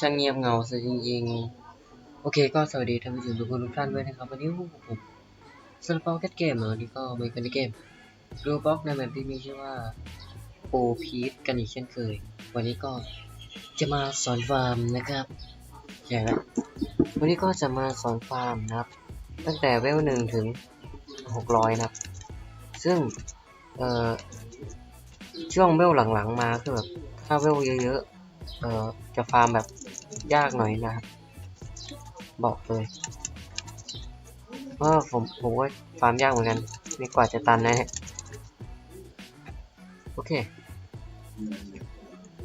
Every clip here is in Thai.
ช่างเงียบเหงาซะจริงๆ โอเคก็สวัสดีท่านผู้ชมทุกคนทุกท่านด้วยนะครับ วันนี้ผมสลับเปาแคทเกมเหรอนี่ก็มากันในเกมรูบ็อกในแบบที่มีชื่อว่าโอพีทกันอีกเช่นเคย วันนี้ก็จะมาสอนฟาร์มนะครับใช่แล้ววันนี้ก็จะมาสอนฟาร์มนะครับ ตั้งแต่เวลหนึ่งถึงหกร้อยนะครับ ซึ่งเอ่อช่วงเวลหลังๆมาคือแบบถ้าเวลเยอะๆเอ่อจะฟาร์มแบบ ยากหน่อยนะครับ บอกเลยเพราะว่าผมผมว่าฟาร์มยากเหมือนกันนี่กว่าจะตันนะฮะโอเค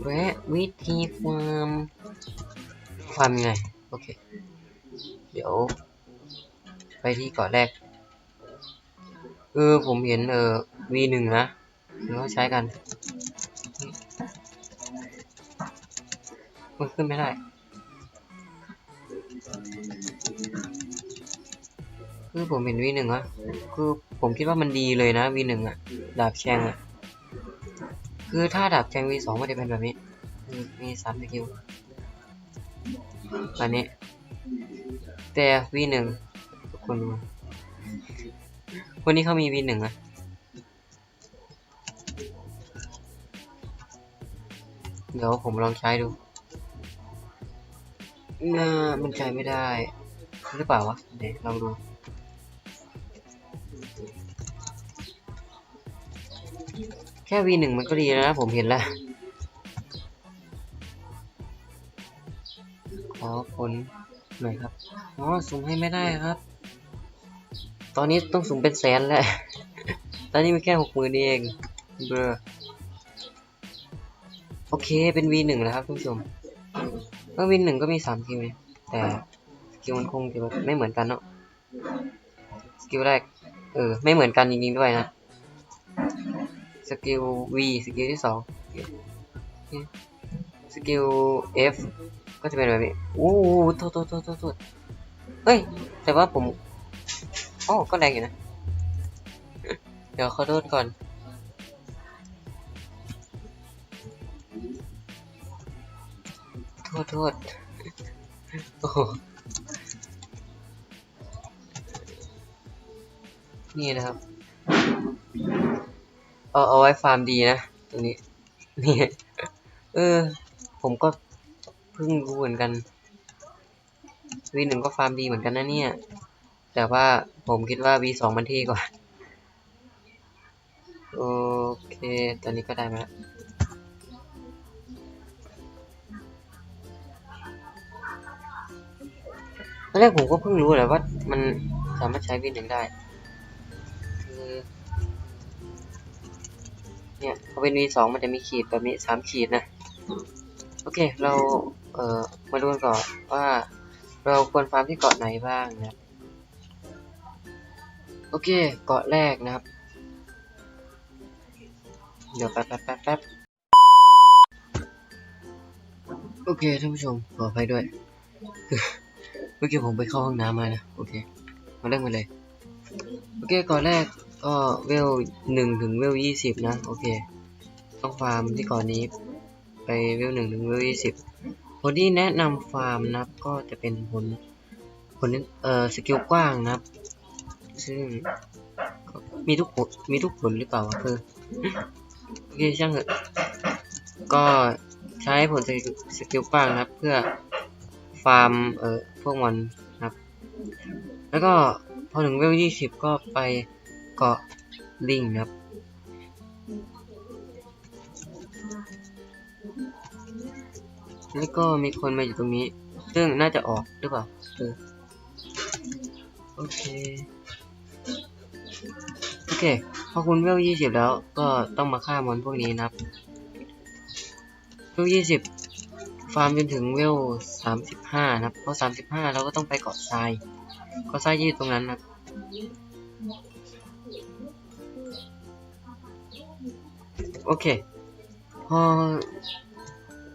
แวะวิธีฟาร์มฟาร์มยังไงโอเค เดี๋ยว ไปที่เกาะแรกเออผมเห็นเออ V1 นะเดี๋ยวใช้กันมันขึ้นไม่ได้ คือผมเห็น V1 อะคือผมคิดว่ามันดีเลยนะ V1 อะดาบแชงอะคือถ้าดาบแชง V2 มันจะเป็นแบบนี้มีมีสามสกิลอันนี้ แต่ V1 ทุกคนคนนี้เขามี V1 อะเดี๋ยวผมลองใช้ดูน่ามันใช้ไม่ได้ หรือเปล่าวะ เดี๋ยวลองดู ค่ V1 มันก็ดีแล้วนะผมเห็นแล้ว ขอผลหน่อยครับ อ๋อสุ่มให้ไม่ได้ครับ ตอนนี้ต้องสุ่มเป็นแสนแล้ว ตอนนี้มีแค่หกหมื่นเองเบอร์โอเคเป็น V1 แล้วครับท่านผู้ชมก็ V1 ก็มีสามสกิลไงแต่สกิลมันคงจะไม่เหมือนกันเนาะ สกิลแรก เออ ไม่เหมือนกันจริงๆด้วยนะ สกิล V สกิลที่สองสกิล F ก็จะเป็นแบบนี้โอ้โหโทษโทษโทษโทษเฮ้ย แต่ว่าผมอ๋อก็แรงอยู่นะ เดี๋ยวขอโทษก่อน โทษโทษโอ้โหนี่นะครับ เอาเอาไว้ฟาร์มดีนะตรงนี้นี่เออ ผมก็เพิ่งรู้เหมือนกันวีหนึ่งก็ฟาร์มดีเหมือนกันนะเนี่ย แต่ว่าผมคิดว่า V2 มันเท่กว่า โอเค ตอนนี้ก็ได้มาแล้วตอนแรกผมก็เพิ่งรู้แหละว่ามันสามารถใช้ V1 ได้ คือ เนี่ยพอเป็น V2 มันจะมีขีดแบบนี้สามขีดนะ โอเค เราเอ่อมาดูกันก่อนว่า เราควรฟาร์มที่เกาะไหนบ้างนะครับโอเค เกาะแรกนะครับ เดี๋ยวแป๊บแป๊บแป๊บแป๊บโอเคท่านผู้ชมขออภัยด้วย เมื่อกี้ผมไปเข้าห้องน้ำมานะ โอเค มาเริ่มกันเลย โอเคเกาะแรก ก็เวลหนึ่งถึงเวลยี่สิบนะ โอเค ต้องฟาร์มที่กาะนี้ ไปเวลหนึ่งถึงเวลยี่สิบผลที่แนะนำฟาร์มนะครับ ก็จะเป็นผลผลเอ่อสกิลกว้างนะครับ ซึ่งก็มีทุกผลมีทุกผลหรือเปล่าคือโอเคช่างเถอะก็ใช้ผลสกิลกว้างนะครับ เพื่อฟาร์มเอ่อพวกมันนะครับ แล้วก็พอถึงเวลยี่สิบก็ไป กาะลิงนะครับ แล้วก็มีคนมาอยู่ตรงนี้ ซึ่งน่าจะออกหรือเปล่าเออโอเค โอเค พอคุณเวลยี่สิบแล้วก็ต้องมาฆ่ามอนพวกนี้นะครับเวลยี่สิบฟาร์มจนถึงเวลสามสิบห้านะครับ พอสามสิบห้าเราก็ต้องไปเกาะทราย เกาะทรายยืดตรงนั้นนะครับ โอเคพอ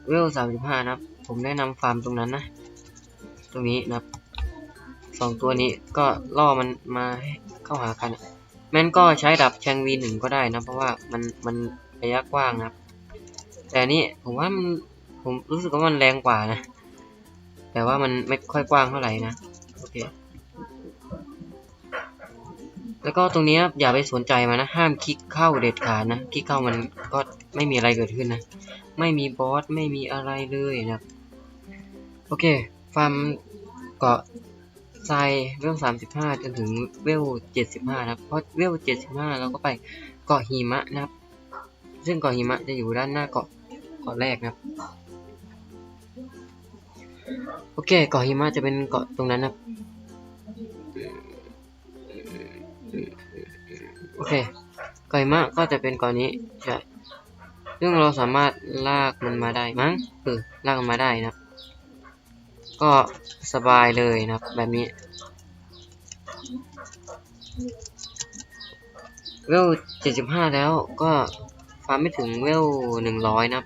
เวลสามสิบห้านะครับ ผมแนะนำฟาร์มตรงนั้นนะ ตรงนี้นะครับสองตัวนี้ก็ล่อมันมาเข้าหากันแม่นก็ใช้ดับแชงวีหนึ่งก็ได้นะ เพราะว่ามันมันระยะกว้างนะครับ แต่นี่ผมว่ามันผมรู้สึกว่ามันแรงกว่านะ แต่ว่ามันไม่ค่อยกว้างเท่าไหร่นะ แล้วก็ตรงนี้อย่าไปสนใจมันนะ ห้ามคลิกเข้าเด็ดขาดนะ คลิกเข้ามันก็ไม่มีอะไรเกิดขึ้นนะ ไม่มีบอสไม่มีอะไรเลยนะ โอเค ฟาร์มเกาะทรายเวลสามสิบห้าจนถึงเวลเจ็ดสิบห้านะเพราะเวลเจ็ดสิบห้าเราก็ไปเกาะหิมะนะครับ ซึ่งเกาะหิมะจะอยู่ด้านหน้าเกาะเกาะแรกนะครับ โอเค เกาะหิมะจะเป็นเกาะตรงนั้นนะครับ เคเกาะหิมะก็จะเป็นกาะนี้ใช่ซึ่งเราสามารถลากมันมาได้มั้งเออลากมันมาได้นะ ก็สบายเลยนะแบบนี้เวลเจ็ดสิบห้าแล้วก็ฟาร์มไม่ถึงเวลหนึ่งร้อยนะ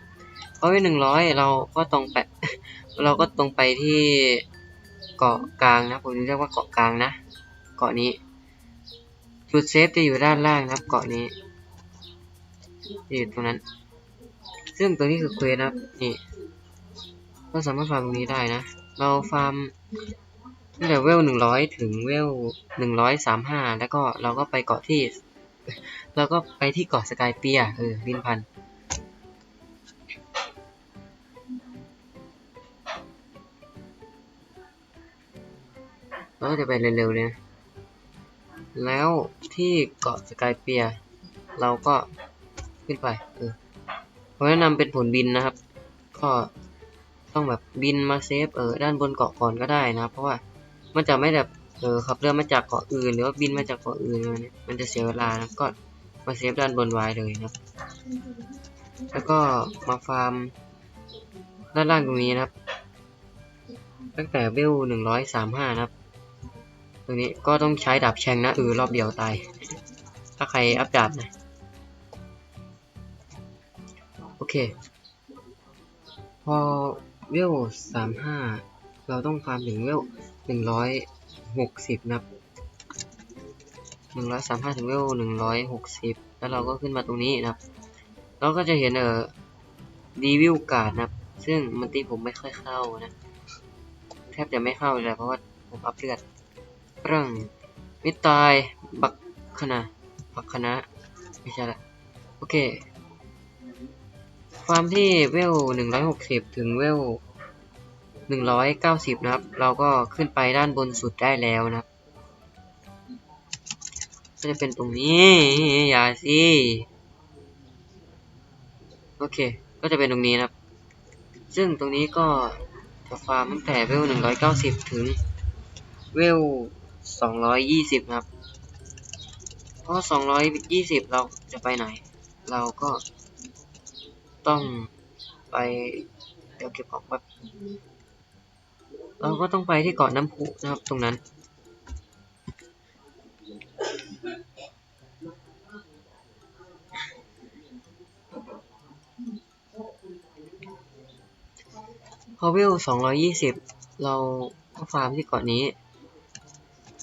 เพราะเวลหนึ่งร้อยเราก็ตรงไปเราก็ตรงไปที่เกาะกลางนะผมเรียกว่าเกาะกลางนะ เกาะนี้ จุดเซฟจะอยู่ด้านล่างนะครับ เกาะนี้อยู่ตรงนั้น ซึ่งตัวนี้คือเควสนะครับ นี่ก็สามารถฟาร์มตรงนี้ได้นะ เราฟาร์มตั้งแต่เวลหนึ่งร้อยถึงเวลหนึ่งร้อยสามห้าแล้วก็เราก็ไปเกาะที่ เราก็ไปที่เกาะสกายเปียเออวินพันเราจะไปเร็วๆเลยนะ แล้วที่เกาะสกายเปีย เราก็ขึ้นไปเออผมแนะนำเป็นผลบินนะครับ ก็ต้องแบบบินมาเซฟเออด้านบนเกาะก่อนก็ได้นะครับเพราะว่ามันจะไม่แบบเออขับเรือมาจากเกาะอื่น หรือว่าบินมาจากเกาะอื่นมันจะเสียเวลานะก็มาเซฟด้านบนไว้เลยนะครับแล้วก็มาฟาร์มด้านล่างตรงนี้นะครับ ตั้งแต่เวลหนึ่งร้อยสามห้านะครับ ตรงนี้ก็ต้องใช้ดาบแชงนะเออรอบเดียวตาย ถ้าใครอัพดาบนะโอเค พอเวลสามห้าเราต้องฟาร์มถึงเวลหนึ่งร้อยหกสิบนะหนึ่งร้อยสามห้าถึงเวลหนึ่งร้อยหกสิบแล้วเราก็ขึ้นมาตรงนี้นะเราก็จะเห็นเออดีวิวการ์ดนะซึ่งมันตีผมไม่ค่อยเข้านะ แทบจะไม่เข้าเลยเพราะว่าผมอัพเลือด รื่องมิตาย บักคณะบักคณะไม่ใช่ละโอเคฟาร์มที่เวลหนึ่งร้อยหกสิบถึงเวลหนึ่งร้อยเก้าสิบนะครับ เราก็ขึ้นไปด้านบนสุดได้แล้วนะครับ ก็จะเป็นตรงนี้ อย่าสิ โอเค ก็จะเป็นตรงนี้นะครับ ซึ่งตรงนี้ก็จะฟาร์มตั้งแต่เวลหนึ่งร้อยเก้าสิบถึงเวล สองร้อยยี่สิบครับ เพราะสองร้อยยี่สิบเราจะไปไหน เราก็ต้องไป เดี๋ยวเก็บของแบบเราก็ต้องไปที่เกาะน้ำพุนะครับตรงนั้น พอเวลสองร้อยยี่สิบเราก็ฟาร์มที่เกาะนี้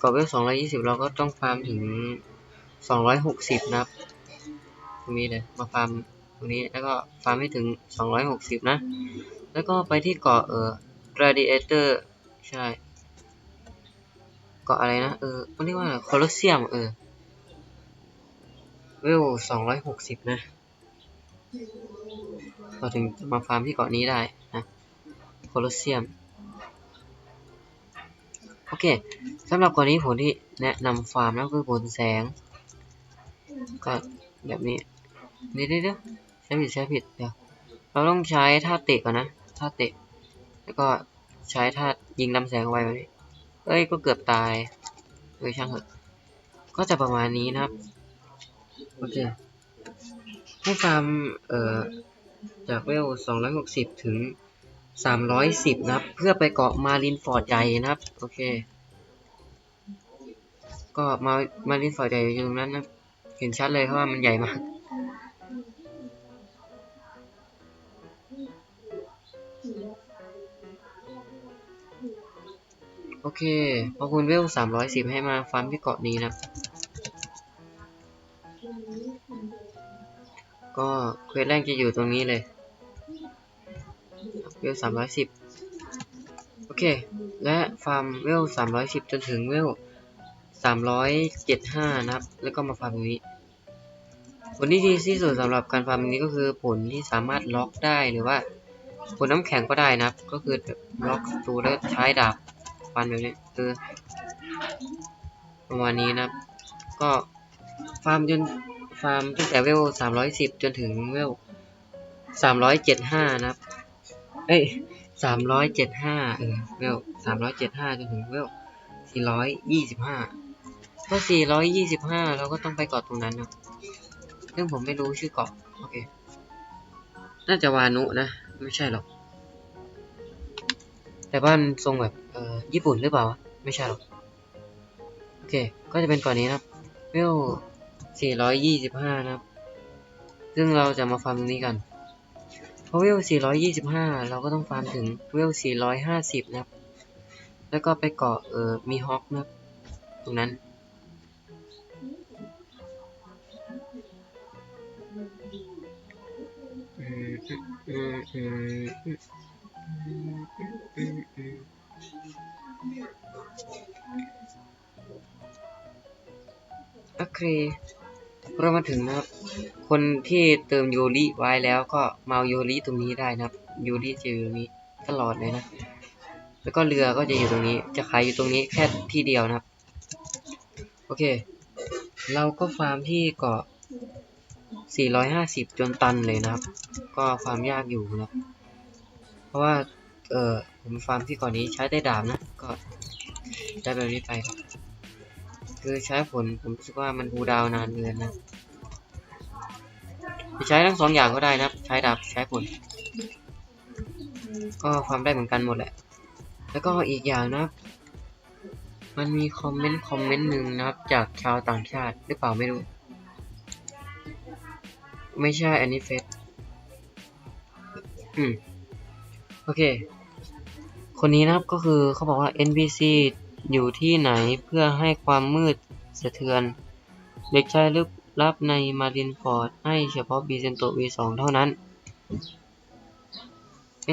เกาะเวลสองร้อยยี่สิบเราก็ต้องฟาร์มถึงสองร้อยหกสิบนะครับตรงนี้เลยมาฟาร์มตรงนี้แล้วก็ฟาร์มให้ถึงสองร้อยหกสิบนะ แล้วก็ไปที่เกาะเออ Gladiator ใช่เกาะอะไรนะ เออมันเรียกว่าโคลอสเซียม เออ เวลสองร้อยหกสิบนะเราถึงจะมาฟาร์มที่เกาะนี้ได้นะโคลอสเซียม เคสำหรับกรณีผลที่แนะนำฟาร์มนั่นคือผลแสง ก็แบบนี้เดี๋ยวเดี๋ยวใช้ผิดใช้ผิดเดี๋ยวเราต้องใช้ท่าเตะก่อนนะท่าเตะ แล้วก็ใช้ท่ายิงลำแสงไว้แบบนี้เอ้ยก็เกือบตายเอ้ยช่างเถอะก็จะประมาณนี้นะครับโอเคให้ฟาร์มเอ่อจากเวล260 ถึง 310นะครับ เพื่อไปเกาะมารินฟอร์ดใหญ่นะครับ โอเค ก็มามารินฟอร์ดใหญ่อยู่ตรงนั้นนะ เห็นชัดเลยเพราะว่ามันใหญ่มาก โอเค พอคุณเวล310ให้มาฟาร์มที่เกาะนี้นะ ก็เควสแรกจะอยู่ตรงนี้เลย วลสามร้อยสิบโอเค และฟาร์มเวลสามร้อยสิบจนถึงเวลสามร้อยเจ็ดห้านะครับ แล้วก็มาฟาร์มตรงนี้ ผลที่ดีที่สุดสำหรับการฟาร์มนี้ก็คือผลที่สามารถล็อกได้หรือว่า ผลน้ำแข็งก็ได้นะครับ ก็คือแบบล็อกศัตรูแล้วใช้ดาบฟันแบบนี้คือประมาณนี้นะครับ ก็ฟาร์มจนฟาร์มตั้งแต่เวลสามร้อยสิบจนถึงเวลสามร้อยเจ็ดห้านะครับ เอ้ยสามร้อยเจ็ดห้าเออเวลสามร้อยเจ็ดห้าจนถึงเวลสี่ร้อยยี่สิบห้าก็สี่ร้อยยี่สิบห้าเราก็ต้องไปเกาะตรงนั้นนะซึ่งผมไม่รู้ชื่อเกาะโอเค น่าจะวานุนะ ไม่ใช่หรอก แต่บ้านทรงแบบเออญี่ปุ่นหรือเปล่า ไม่ใช่หรอก โอเค ก็จะเป็นก่อนนี้นะครับเวล425นะครับซึ่งเราจะมาฟาร์มตรงนี้กัน เพราะเวล 425 เราก็ต้องฟาร์มถึงเวล 450 นะครับ แล้วก็ไปเกาะเออมีฮอคนะครับ ตรงนั้นอืมอืมอืมอืมอืมอืมอืมโอเค เรามาถึงนะครับ คนที่เติมโยริไว้แล้วก็มาเอาโยริตรงนี้ได้นะครับโยริจะอยู่ตรงนี้ตลอดเลยนะ แล้วก็เรือก็จะอยู่ตรงนี้ จะขายอยู่ตรงนี้แค่ที่เดียวนะครับ โอเค เราก็ฟาร์มที่เกาะ 450 จนตันเลยนะครับ ก็ฟามยากอยู่นะ เพราะว่า เออผมฟาร์มที่ก่อนนี้ใช้ได้ดาบนะ ก็ได้แบบนี้ไปครับ คือใช้ผลผมรู้สึกว่ามันบูดาวนานเกินนะจะใช้ทั้งสองอย่างก็ได้นะครับใช้ดาบใช้ผล ก็ฟาร์มได้เหมือนกันหมดแหละ แล้วก็อีกอย่างนะครับมันมีคอมเมนต์คอมเมนต์หนึ่งนะครับจากชาวต่างชาติหรือเปล่าไม่รู้ ไม่ใช่อันนี้เฟซอืม โอเค คนนี้นะครับก็คือเขาบอกว่า NPC อยู่ที่ไหนเพื่อให้ความมืดสะเทือน เด็กชายลึกลับในมารินฟอร์ดให้เฉพาะบีเซนโต V2 เท่านั้น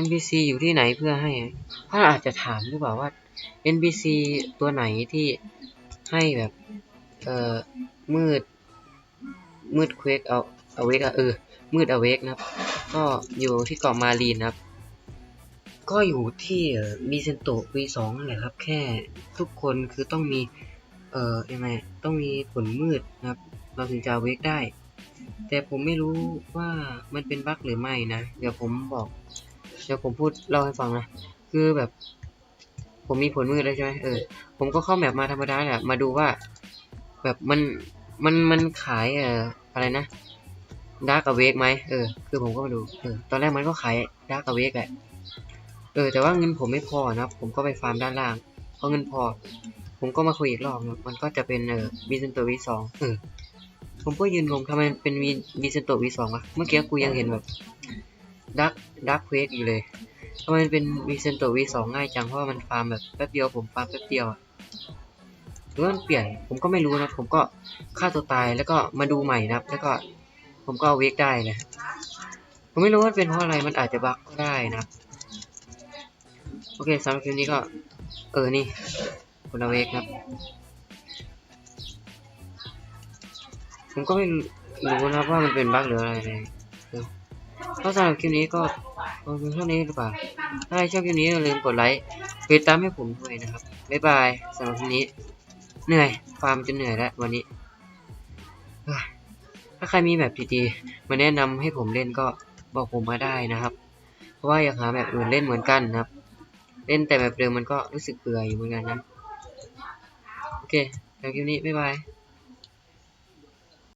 NPC อยู่ที่ไหนเพื่อให้ถ้าอาจจะถามหรือเปล่าว่า NPC ตัวไหนที่ให้แบบ เอ่อ มืด มืดเควกเอาเอาเวกอะเออ มืดเอาเวกนะครับ ก็อยู่ที่เกาะมารีนนะครับ ก็อยู่ที่มีเซนโต V2 นั่นแหละครับ แค่ทุกคนคือต้องมี เอ่อยังไงต้องมีผลมืดนะครับ เราถึงจะเวกได้ แต่ผมไม่รู้ว่ามันเป็นบั๊กหรือไม่นะ เดี๋ยวผมบอก เดี๋ยวผมพูดเล่าให้ฟังนะ คือแบบ ผมมีผลมืดแล้วใช่ไหมเออ ผมก็เข้าแมปมาธรรมดาแหละ มาดูว่า แบบมัน มัน มันขายเอ่ออะไรนะดาร์กอเวกไหมเออ คือผมก็มาดู เออ ตอนแรกมันก็ขายดาร์กอเวกแหละ เออแต่ว่าเงินผมไม่พอนะครับ ผมก็ไปฟาร์มด้านล่างเพราะเงินพอ ผมก็มาคุยอีกรอบนะมันก็จะเป็นเออบีเซนโตวีสองเออผมก็ยืนงงทำไมเป็นวีบีเซนโตวีสองวะเมื่อกี้กูยังเห็นแบบดักดักเควกอยู่เลยทำไมเป็นบีเซนโตวีสองง่ายจังเพราะว่ามันฟาร์มแบบแป๊บเดียวผมฟาร์มแป๊บเดียวอะหรือว่ามันเปลี่ยนผมก็ไม่รู้นะผมก็ฆ่าตัวตายแล้วก็มาดูใหม่นะครับ แล้วก็ผมก็เอาเวกได้นะผมไม่รู้ว่าเป็นเพราะอะไรมันอาจจะบั๊กก็ได้นะครับ เคสำหรับคลิปนี้ก็ เออ นี่คนละเวกครับ ผมก็ไม่รู้นะครับว่ามันเป็นบั๊กหรืออะไรเลยก็สำหรับคลิปนี้ก็คงเป็นเท่านี้หรือเปล่า ถ้าใครชอบคลิปนี้อย่าลืมกดไลค์กดติดตามให้ผมด้วยนะครับ บ๊ายบายสำหรับคลิปนี้ เหนื่อย ฟาร์มจนเหนื่อยแล้ววันนี้ ถ้าใครมีแบบดีๆ มาแนะนำให้ผมเล่นก็บอกผมมาได้นะครับ เพราะว่าอยากหาแบบอื่นเล่นเหมือนกันนะครับ เล่นแต่แบบเดิมมันก็รู้สึกเบื่ออยู่เหมือนกันนะ โอเคสำหรับคลิปนี้ บ๊ายบาย